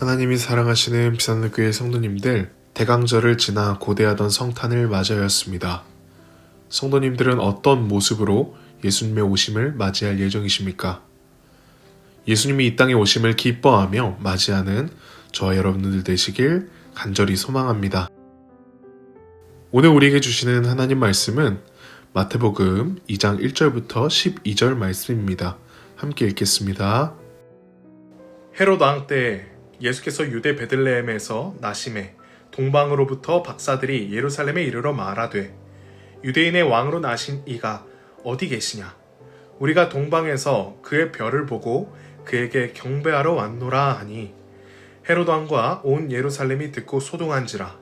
하나님이 사랑하시는 비산교회 성도님들, 대강절을 지나 고대하던 성탄을 맞이하였습니다. 성도님들은 어떤 모습으로 예수님의 오심을 맞이할 예정이십니까? 예수님이 이 땅에 오심을 기뻐하며 맞이하는 저와 여러분들 되시길 간절히 소망합니다. 오늘 우리에게 주시는 하나님 말씀은 마태복음 2장 1절부터 12절 말씀입니다. 함께 읽겠습니다. 헤롯 왕 때 예수께서 유대 베들레헴에서 나심에 동방으로부터 박사들이 예루살렘에 이르러 말하되 유대인의 왕으로 나신 이가 어디 계시냐? 우리가 동방에서 그의 별을 보고 그에게 경배하러 왔노라 하니 헤롯 왕과 온 예루살렘이 듣고 소동한지라.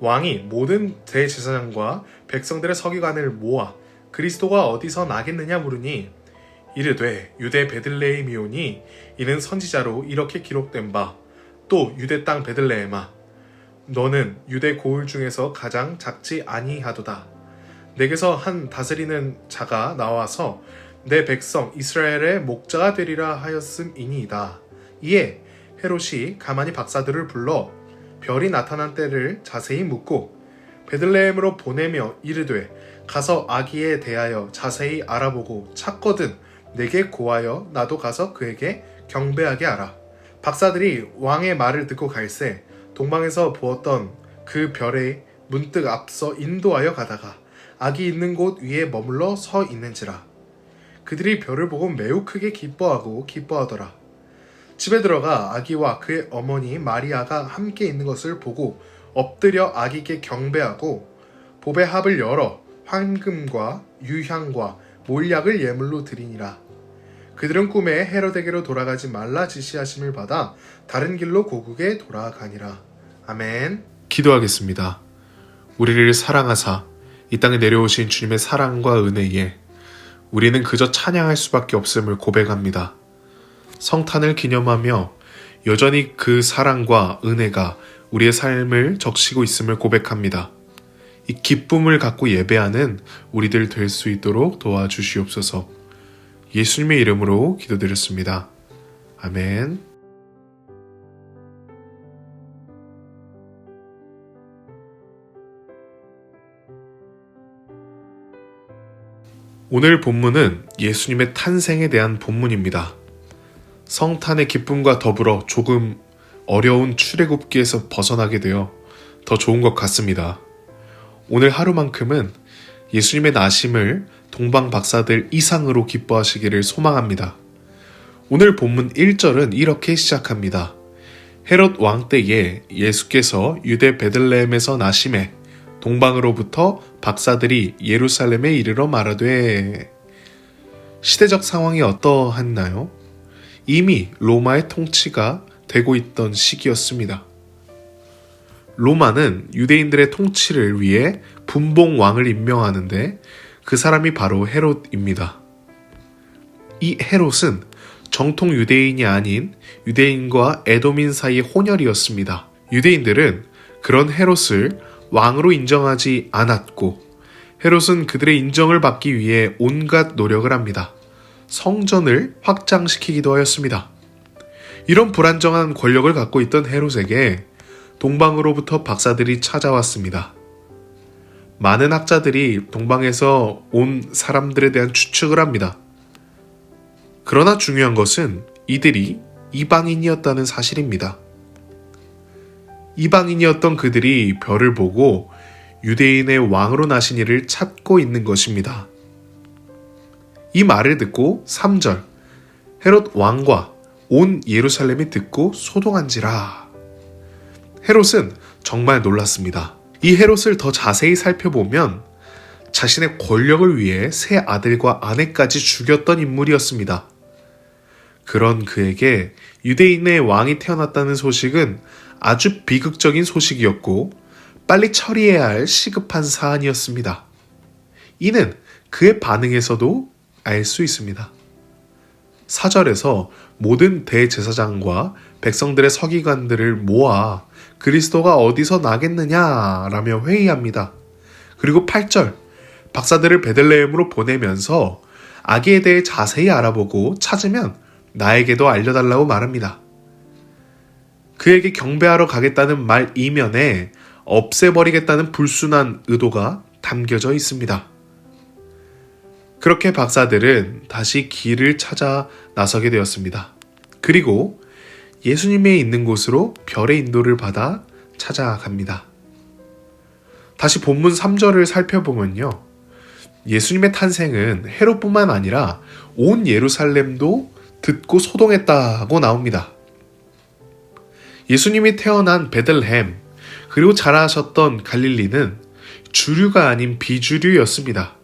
왕이 모든 대제사장과 백성들의 서기관을 모아 그리스도가 어디서 나겠느냐 물으니 이르되 유대 베들레헴이오니 이는 선지자로 이렇게 기록된 바 또 유대 땅 베들레헴아 너는 유대 고을 중에서 가장 작지 아니하도다. 내게서 한 다스리는 자가 나와서 내 백성 이스라엘의 목자가 되리라 하였음이니이다. 이에 헤롯이 가만히 박사들을 불러 별이 나타난 때를 자세히 묻고 베들레헴으로 보내며 이르되 가서 아기에 대하여 자세히 알아보고 찾거든 내게 고하여 나도 가서 그에게 경배하게 하라. 박사들이 왕의 말을 듣고 갈새 동방에서 보았던 그 별에 문득 앞서 인도하여 가다가 아기 있는 곳 위에 머물러 서 있는지라. 그들이 별을 보고 매우 크게 기뻐하고 기뻐하더라. 집에 들어가 아기와 그의 어머니 마리아가 함께 있는 것을 보고 엎드려 아기께 경배하고 보배 합을 열어 황금과 유향과 몰약을 예물로 드리니라. 그들은 꿈에 헤로데게로 돌아가지 말라 지시하심을 받아 다른 길로 고국에 돌아가니라. 아멘. 기도하겠습니다. 우리를 사랑하사 이 땅에 내려오신 주님의 사랑과 은혜에 우리는 그저 찬양할 수밖에 없음을 고백합니다. 성탄을 기념하며 여전히 그 사랑과 은혜가 우리의 삶을 적시고 있음을 고백합니다. 이 기쁨을 갖고 예배하는 우리들 될 수 있도록 도와주시옵소서. 예수님의 이름으로 기도드렸습니다. 아멘. 오늘 본문은 예수님의 탄생에 대한 본문입니다. 성탄의 기쁨과 더불어 조금 어려운 출애굽기에서 벗어나게 되어 더 좋은 것 같습니다. 오늘 하루만큼은 예수님의 나심을 동방 박사들 이상으로 기뻐하시기를 소망합니다. 오늘 본문 1절은 이렇게 시작합니다. 헤롯 왕 때에 예수께서 유대 베들레헴에서 나심에 동방으로부터 박사들이 예루살렘에 이르러 말하되 시대적 상황이 어떠했나요? 이미 로마의 통치가 되고 있던 시기였습니다. 로마는 유대인들의 통치를 위해 분봉 왕을 임명하는데 그 사람이 바로 헤롯입니다. 이 헤롯은 정통 유대인이 아닌 유대인과 에도민 사이의 혼혈이었습니다. 유대인들은 그런 헤롯을 왕으로 인정하지 않았고 헤롯은 그들의 인정을 받기 위해 온갖 노력을 합니다. 성전을 확장시키기도 하였습니다. 이런 불안정한 권력을 갖고 있던 헤롯에게 동방으로부터 박사들이 찾아왔습니다. 많은 학자들이 동방에서 온 사람들에 대한 추측을 합니다. 그러나 중요한 것은 이들이 이방인이었다는 사실입니다. 이방인이었던 그들이 별을 보고 유대인의 왕으로 나신 이를 찾고 있는 것입니다. 이 말을 듣고 3절 헤롯 왕과 온 예루살렘이 듣고 소동한지라. 헤롯은 정말 놀랐습니다. 이 헤롯을 더 자세히 살펴보면 자신의 권력을 위해 새 아들과 아내까지 죽였던 인물이었습니다. 그런 그에게 유대인의 왕이 태어났다는 소식은 아주 비극적인 소식이었고 빨리 처리해야 할 시급한 사안이었습니다. 이는 그의 반응에서도 알 수 있습니다. 사절에서 모든 대제사장과 백성들의 서기관들을 모아 그리스도가 어디서 나겠느냐라며 회의합니다. 그리고 8절 박사들을 베들레헴으로 보내면서 아기에 대해 자세히 알아보고 찾으면 나에게도 알려달라고 말합니다. 그에게 경배하러 가겠다는 말 이면에 없애버리겠다는 불순한 의도가 담겨져 있습니다. 그렇게 박사들은 다시 길을 찾아 나서게 되었습니다. 그리고 예수님의 있는 곳으로 별의 인도를 받아 찾아갑니다. 다시 본문 3절을 살펴보면요. 예수님의 탄생은 헤롯뿐만 아니라 온 예루살렘도 듣고 소동했다고 나옵니다. 예수님이 태어난 베들레헴 그리고 자라셨던 갈릴리는 주류가 아닌 비주류였습니다.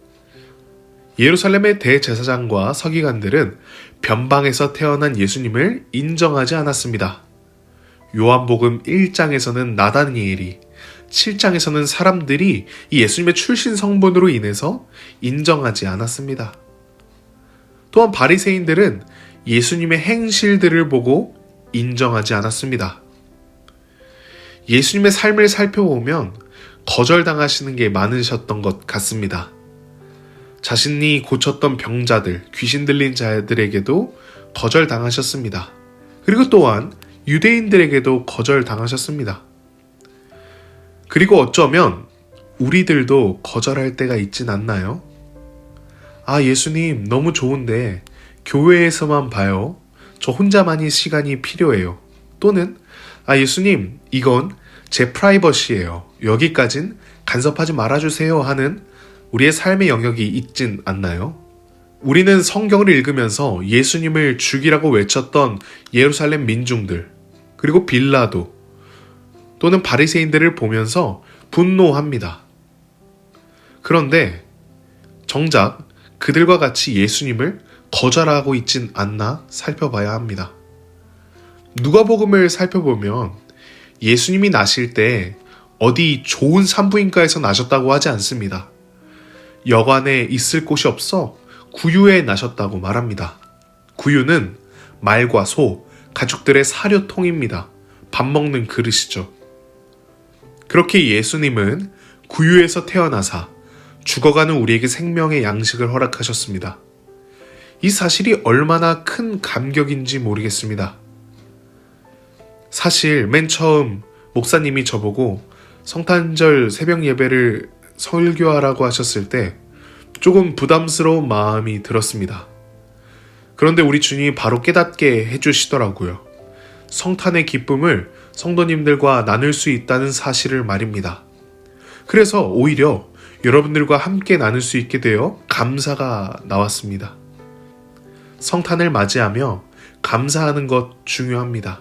예루살렘의 대제사장과 서기관들은 변방에서 태어난 예수님을 인정하지 않았습니다. 요한복음 1장에서는 나다니엘이 7장에서는 사람들이 이 예수님의 출신 성분으로 인해서 인정하지 않았습니다. 또한 바리새인들은 예수님의 행실들을 보고 인정하지 않았습니다. 예수님의 삶을 살펴보면 거절당하시는 게 많으셨던 것 같습니다. 자신이 고쳤던 병자들, 귀신 들린 자들에게도 거절당하셨습니다. 그리고 또한 유대인들에게도 거절당하셨습니다. 그리고 어쩌면 우리들도 거절할 때가 있진 않나요? 아, 예수님, 너무 좋은데, 교회에서만 봐요. 저 혼자만이 시간이 필요해요. 또는, 아, 예수님, 이건 제 프라이버시예요. 여기까진 간섭하지 말아주세요 하는 우리의 삶의 영역이 있진 않나요? 우리는 성경을 읽으면서 예수님을 죽이라고 외쳤던 예루살렘 민중들, 그리고 빌라도, 또는 바리새인들을 보면서 분노합니다. 그런데 정작 그들과 같이 예수님을 거절하고 있진 않나 살펴봐야 합니다. 누가복음을 살펴보면 예수님이 나실 때 어디 좋은 산부인과에서 나셨다고 하지 않습니다. 여관에 있을 곳이 없어 구유에 나셨다고 말합니다. 구유는 말과 소, 가축들의 사료통입니다. 밥 먹는 그릇이죠. 그렇게 예수님은 구유에서 태어나사 죽어가는 우리에게 생명의 양식을 허락하셨습니다. 이 사실이 얼마나 큰 감격인지 모르겠습니다. 사실 맨 처음 목사님이 저보고 성탄절 새벽 예배를 설교하라고 하셨을 때 조금 부담스러운 마음이 들었습니다. 그런데 우리 주님이 바로 깨닫게 해주시더라고요. 성탄의 기쁨을 성도님들과 나눌 수 있다는 사실을 말입니다. 그래서 오히려 여러분들과 함께 나눌 수 있게 되어 감사가 나왔습니다. 성탄을 맞이하며 감사하는 것 중요합니다.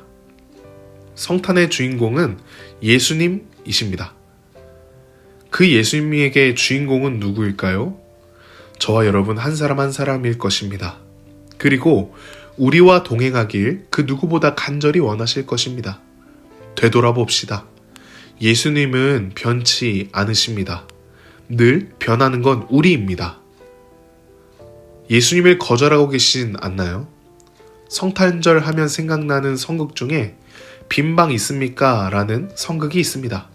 성탄의 주인공은 예수님이십니다. 그 예수님에게 주인공은 누구일까요? 저와 여러분 한 사람 한 사람일 것입니다. 그리고 우리와 동행하길 그 누구보다 간절히 원하실 것입니다. 되돌아봅시다. 예수님은 변치 않으십니다. 늘 변하는 건 우리입니다. 예수님을 거절하고 계신 않나요? 성탄절 하면 생각나는 성극 중에 빈방 있습니까? 라는 성극이 있습니다.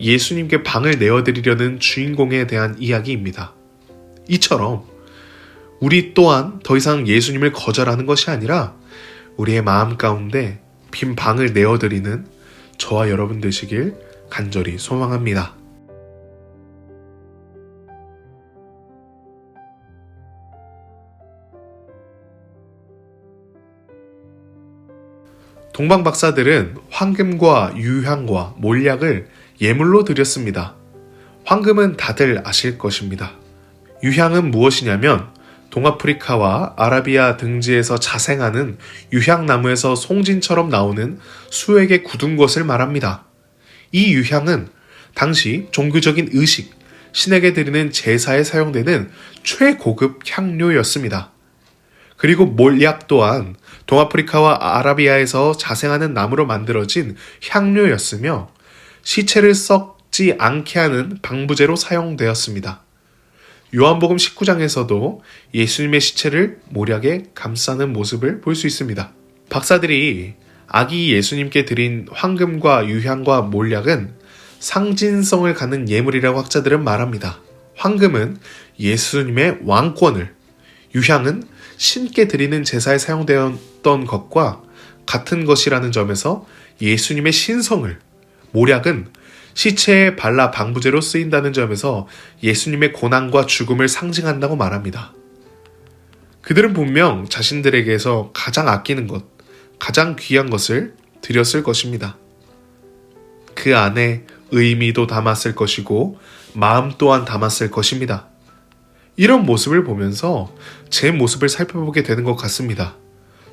예수님께 방을 내어드리려는 주인공에 대한 이야기입니다. 이처럼 우리 또한 더 이상 예수님을 거절하는 것이 아니라 우리의 마음 가운데 빈 방을 내어드리는 저와 여러분 되시길 간절히 소망합니다. 동방 박사들은 황금과 유향과 몰약을 예물로 드렸습니다. 황금은 다들 아실 것입니다. 유향은 무엇이냐면 동아프리카와 아라비아 등지에서 자생하는 유향나무에서 송진처럼 나오는 수액에 굳은 것을 말합니다. 이 유향은 당시 종교적인 의식, 신에게 드리는 제사에 사용되는 최고급 향료였습니다. 그리고 몰약 또한 동아프리카와 아라비아에서 자생하는 나무로 만들어진 향료였으며 시체를 썩지 않게 하는 방부제로 사용되었습니다. 요한복음 19장에서도 예수님의 시체를 모략에 감싸는 모습을 볼 수 있습니다. 박사들이 아기 예수님께 드린 황금과 유향과 몰약은 상진성을 갖는 예물이라고 학자들은 말합니다. 황금은 예수님의 왕권을, 유향은 신께 드리는 제사에 사용되었던 것과 같은 것이라는 점에서 예수님의 신성을, 모략은 시체에 발라 방부제로 쓰인다는 점에서 예수님의 고난과 죽음을 상징한다고 말합니다. 그들은 분명 자신들에게서 가장 아끼는 것, 가장 귀한 것을 드렸을 것입니다. 그 안에 의미도 담았을 것이고 마음 또한 담았을 것입니다. 이런 모습을 보면서 제 모습을 살펴보게 되는 것 같습니다.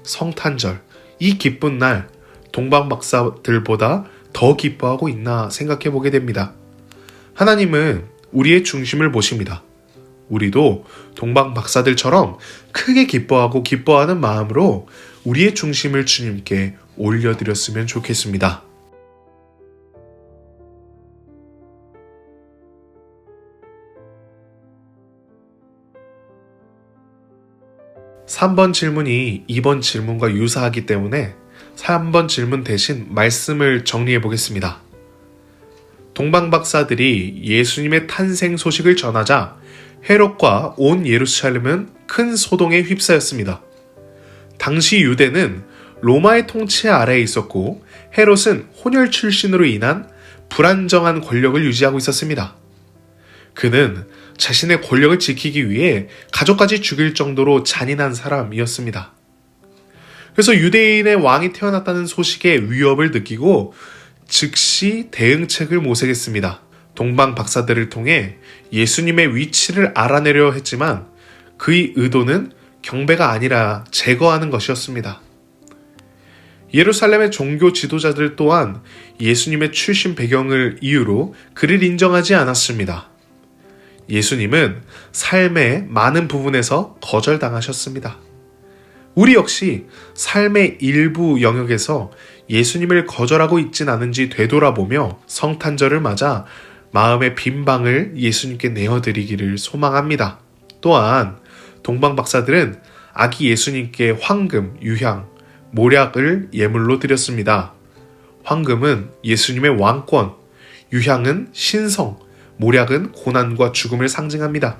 성탄절, 이 기쁜 날, 동방박사들보다 더 기뻐하고 있나 생각해 보게 됩니다. 하나님은 우리의 중심을 보십니다. 우리도 동방 박사들처럼 크게 기뻐하고 기뻐하는 마음으로 우리의 중심을 주님께 올려드렸으면 좋겠습니다. 3번 질문이 2번 질문과 유사하기 때문에 3번 질문 대신 말씀을 정리해 보겠습니다. 동방 박사들이 예수님의 탄생 소식을 전하자 헤롯과 온 예루살렘은 큰 소동에 휩싸였습니다. 당시 유대는 로마의 통치 아래에 있었고 헤롯은 혼혈 출신으로 인한 불안정한 권력을 유지하고 있었습니다. 그는 자신의 권력을 지키기 위해 가족까지 죽일 정도로 잔인한 사람이었습니다. 그래서 유대인의 왕이 태어났다는 소식에 위협을 느끼고 즉시 대응책을 모색했습니다. 동방 박사들을 통해 예수님의 위치를 알아내려 했지만 그의 의도는 경배가 아니라 제거하는 것이었습니다. 예루살렘의 종교 지도자들 또한 예수님의 출신 배경을 이유로 그를 인정하지 않았습니다. 예수님은 삶의 많은 부분에서 거절당하셨습니다. 우리 역시 삶의 일부 영역에서 예수님을 거절하고 있진 않은지 되돌아보며 성탄절을 맞아 마음의 빈 방을 예수님께 내어드리기를 소망합니다. 또한 동방 박사들은 아기 예수님께 황금, 유향, 모략을 예물로 드렸습니다. 황금은 예수님의 왕권, 유향은 신성, 모략은 고난과 죽음을 상징합니다.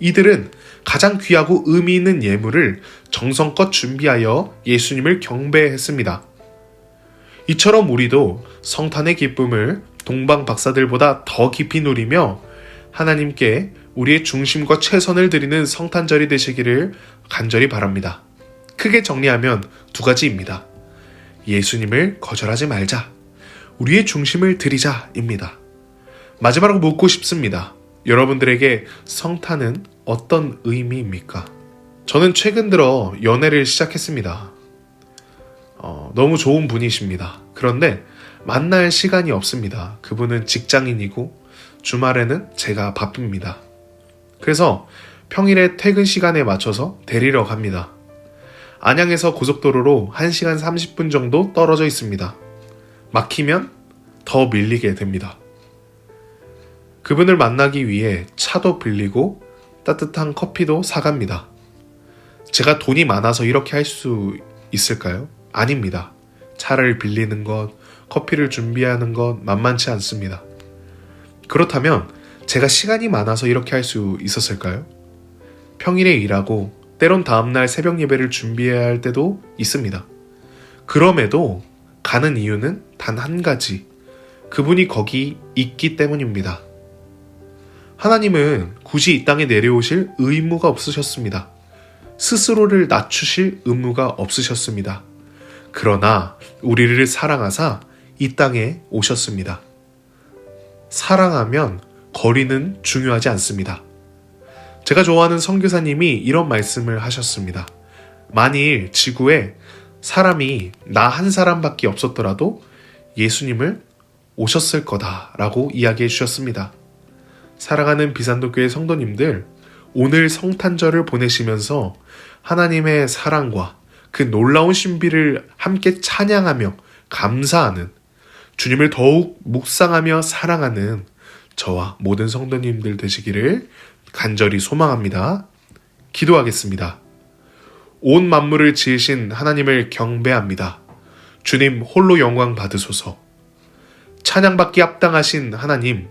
이들은 가장 귀하고 의미 있는 예물을 정성껏 준비하여 예수님을 경배했습니다. 이처럼 우리도 성탄의 기쁨을 동방 박사들보다 더 깊이 누리며 하나님께 우리의 중심과 최선을 드리는 성탄절이 되시기를 간절히 바랍니다. 크게 정리하면 두 가지입니다. 예수님을 거절하지 말자. 우리의 중심을 드리자입니다. 마지막으로 묻고 싶습니다. 여러분들에게 성탄은 어떤 의미입니까? 저는 최근 들어 연애를 시작했습니다. 어, 너무 좋은 분이십니다. 그런데 만날 시간이 없습니다. 그분은 직장인이고 주말에는 제가 바쁩니다. 그래서 평일에 퇴근 시간에 맞춰서 데리러 갑니다. 안양에서 고속도로로 1시간 30분 정도 떨어져 있습니다. 막히면 더 밀리게 됩니다. 그분을 만나기 위해 차도 빌리고 따뜻한 커피도 사갑니다. 제가 돈이 많아서 이렇게 할 수 있을까요? 아닙니다. 차를 빌리는 것, 커피를 준비하는 것 만만치 않습니다. 그렇다면 제가 시간이 많아서 이렇게 할 수 있었을까요? 평일에 일하고 때론 다음날 새벽 예배를 준비해야 할 때도 있습니다. 그럼에도 가는 이유는 단 한 가지. 그분이 거기 있기 때문입니다. 하나님은 굳이 이 땅에 내려오실 의무가 없으셨습니다. 스스로를 낮추실 의무가 없으셨습니다. 그러나 우리를 사랑하사 이 땅에 오셨습니다. 사랑하면 거리는 중요하지 않습니다. 제가 좋아하는 선교사님이 이런 말씀을 하셨습니다. 만일 지구에 사람이 나 한 사람밖에 없었더라도 예수님을 오셨을 거다라고 이야기해 주셨습니다. 사랑하는 비산도교회 성도님들, 오늘 성탄절을 보내시면서 하나님의 사랑과 그 놀라운 신비를 함께 찬양하며 감사하는 주님을 더욱 묵상하며 사랑하는 저와 모든 성도님들 되시기를 간절히 소망합니다. 기도하겠습니다. 온 만물을 지으신 하나님을 경배합니다. 주님 홀로 영광 받으소서. 찬양받기 합당하신 하나님,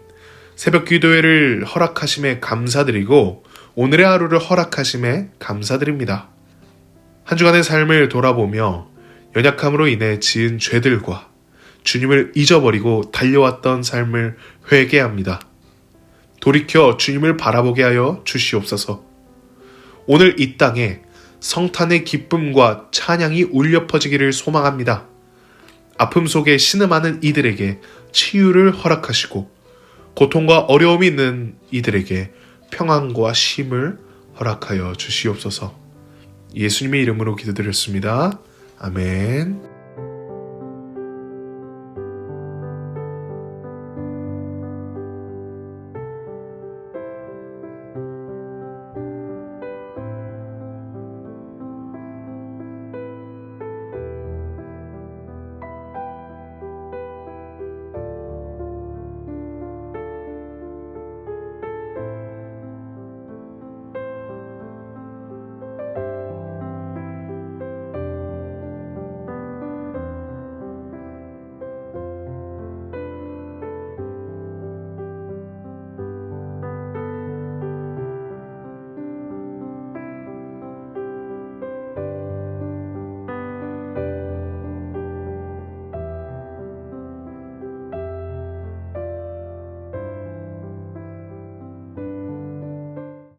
새벽 기도회를 허락하심에 감사드리고 오늘의 하루를 허락하심에 감사드립니다. 한 주간의 삶을 돌아보며 연약함으로 인해 지은 죄들과 주님을 잊어버리고 달려왔던 삶을 회개합니다. 돌이켜 주님을 바라보게 하여 주시옵소서. 오늘 이 땅에 성탄의 기쁨과 찬양이 울려 퍼지기를 소망합니다. 아픔 속에 신음하는 이들에게 치유를 허락하시고 고통과 어려움이 있는 이들에게 평안과 쉼을 허락하여 주시옵소서. 예수님의 이름으로 기도드렸습니다. 아멘.